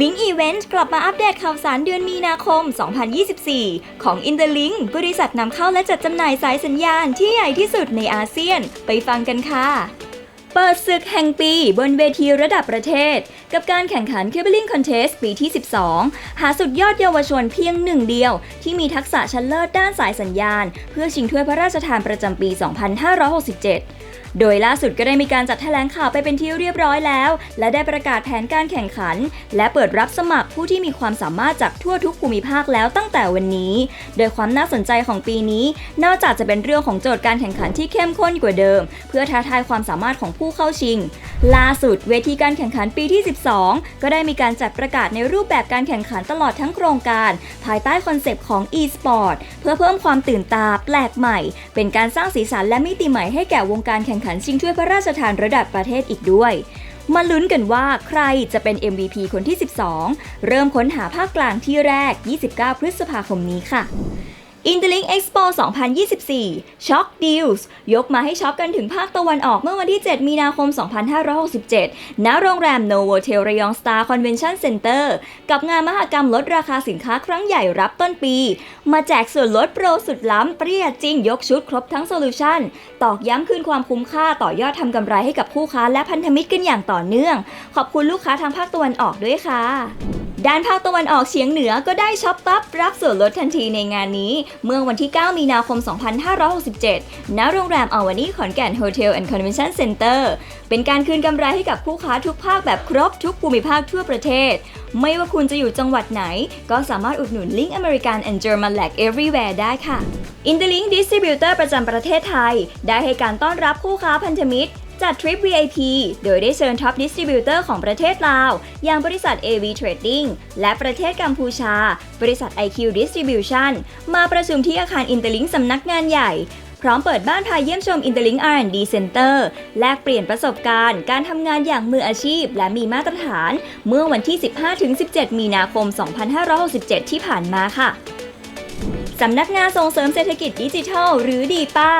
ลิงก์อีเวนต์กลับมาอัปเดตข่าวสารเดือนมีนาคม 2024 ของ Interlink บริษัทนำเข้าและจัดจำหน่ายสายสัญญาณที่ใหญ่ที่สุดในอาเซียน ไปฟังกันค่ะ เปิดศึกแห่งปีบนเวทีระดับประเทศ กับการแข่งขัน Cabling Contest ปีที่ 12 หาสุดยอดเยาวชนเพียงหนึ่งเดียว ที่มีทักษะชั้นเลิศด้านสายสัญญาณ เพื่อชิงถ้วยพระราชทานประจำปี 2567โดยล่าสุดก็ได้มีการจัดแถลงข่าวไปเป็นที่เรียบร้อยแล้ว และได้ประกาศแผนการแข่งขัน และเปิดรับสมัครผู้ที่มีความสามารถจากทั่วทุกภูมิภาคแล้วตั้งแต่วันนี้ โดยความน่าสนใจของปีนี้ นอกจากจะเป็นเรื่องของโจทย์การแข่งขันที่เข้มข้นกว่าเดิม เพื่อท้าทายความสามารถของผู้เข้าชิง ล่าสุดเวทีการแข่งขันปีที่12ก็ได้มีการจัดประกาศในรูปแบบการแข่งขันตลอดทั้งโครงการ ภายใต้คอนเซปต์ของ e-sport เพื่อเพิ่มความตื่นตาแปลกใหม่ เป็นการสร้างสีสันและมิติใหม่ให้แก่วงการแข่งขันชิงถ้วยพระราชทานระดับประเทศอีกด้วยมาลุ้นกันว่าใครจะเป็น MVP คนที่ 12 เริ่มค้นหาภาคกลางที่แรก 29 พฤษภาคมนี้ค่ะ Interlink Expo 2024 Shock Deals ยกมาให้ช็อปกันถึงภาคตะวันออกเมื่อวันที่ 7 มีนาคม 2567 ณ โรงแรม Novotel ระยอง Star Convention Center กับงานมหกรรมลดราคาสินค้าครั้งใหญ่รับต้นปี มาแจกส่วนลดโปรสุดล้ำเปรี้ยจริงยกชุดครบทั้งโซลูชันตอกย้ำคืนความคุ้มค่าต่อยอดทำกำไรให้กับผู้ค้าและพันธมิตรกันอย่างต่อเนื่อง ขอบคุณลูกค้าทางภาคตะวันออกด้วยค่ะ ด้านภาคตะวันออกเฉียงเหนือก็ได้ช็อปปั๊บรับส่วนลดทันทีในงานนี้ เมื่อวันที่ 9 มีนาคม 2567 ณ โรงแรมอวานีขอนแก่นโฮเทลแอนด์คอนเวนชั่นเซ็นเตอร์เป็นการคืนกำไรให้กับผู้ค้าทุกภาคแบบครบทุกภูมิภาคทั่วประเทศ ไม่ว่าคุณจะอยู่จังหวัดไหน ก็สามารถอุดหนุนลิงก์อเมริกัน and German Lag Everywhere ได้ค่ะ Interlink Distributor ประจำประเทศไทย ได้ให้การต้อนรับผู้ค้าพันธมิตร จัดทริป VIP โดยได้เชิญท็อปดิสติบิวเตอร์ของประเทศลาว อย่างบริษัท AV Trading และประเทศกัมพูชา บริษัท IQ Distribution มาประชุมที่อาคาร Interlink สำนักงานใหญ่ พร้อมเปิดบ้านพาเยี่ยมชม Interlink R&D Center แลกเปลี่ยนประสบการณ์ การทำงานอย่างมืออาชีพ และมีมาตรฐาน เมื่อวันที่ 15-17 มีนาคม 2567 ที่ผ่านมาค่ะ สำนักงานส่งเสริมเศรษฐกิจดิจิทัล หรือดีป้า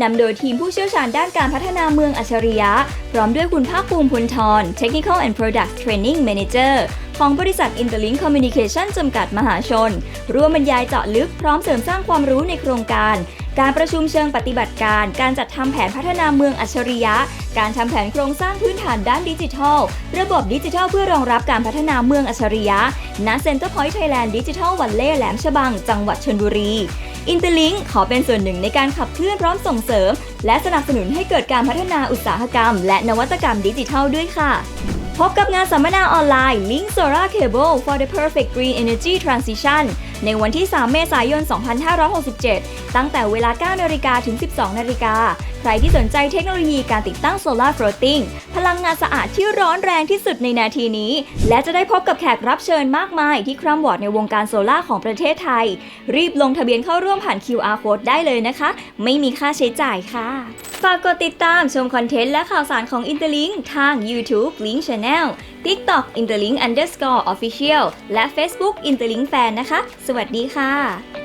นำโดยทีมผู้เชี่ยวชาญด้านการพัฒนาเมืองอัจฉริยะ พร้อมด้วยคุณภาคภูมิพลทร Technical and Product Training Manager ของบริษัท Interlink Communication จำกัดมหาชน ร่วมบรรยายเจาะลึกพร้อมเสริมสร้างความรู้ในโครงการ การประชุมเชิงปฏิบัติการ การจัดทำแผนพัฒนาเมืองอัจฉริยะ การทำแผนโครงสร้างพื้นฐานด้านดิจิทัล ระบบดิจิทัลเพื่อรองรับการพัฒนาเมืองอัจฉริยะณ Center Point Thailand Digital Valley แหลมฉบัง จังหวัดชลบุรี Interlink ขอเป็นส่วนหนึ่งในการขับเคลื่อนพร้อมส่งเสริม และสนับสนุนให้เกิดการพัฒนาอุตสาหกรรม และนวัตกรรมดิจิทัลด้วยค่ะ พบกับงานสัมมนาออนไลน์ Link Solar Cable for the Perfect Green Energy Transition ในวันที่ 3 เมษายน 2567 ตั้งแต่เวลา 9 นาฬิกาถึง 12 นาฬิกาใครที่สนใจเทคโนโลยีการติดตั้ง Solar Floating พลังงานสะอาดที่ร้อนแรงที่สุดในนาทีนี้ และจะได้พบกับแขกรับเชิญมากมายที่คร่ำวอร์ดในวงการโซลาร์ของประเทศไทย รีบลงทะเบียนเข้าร่วมผ่าน QR Code ได้เลยนะคะ ไม่มีค่าใช้จ่ายค่ะ ฝากกดติดตามชมคอนเทนต์และข่าวสารของ Interlink ทาง YouTube Link Channel TikTok Interlink Underscore Official และ Facebook Interlink Fan นะคะ สวัสดีค่ะ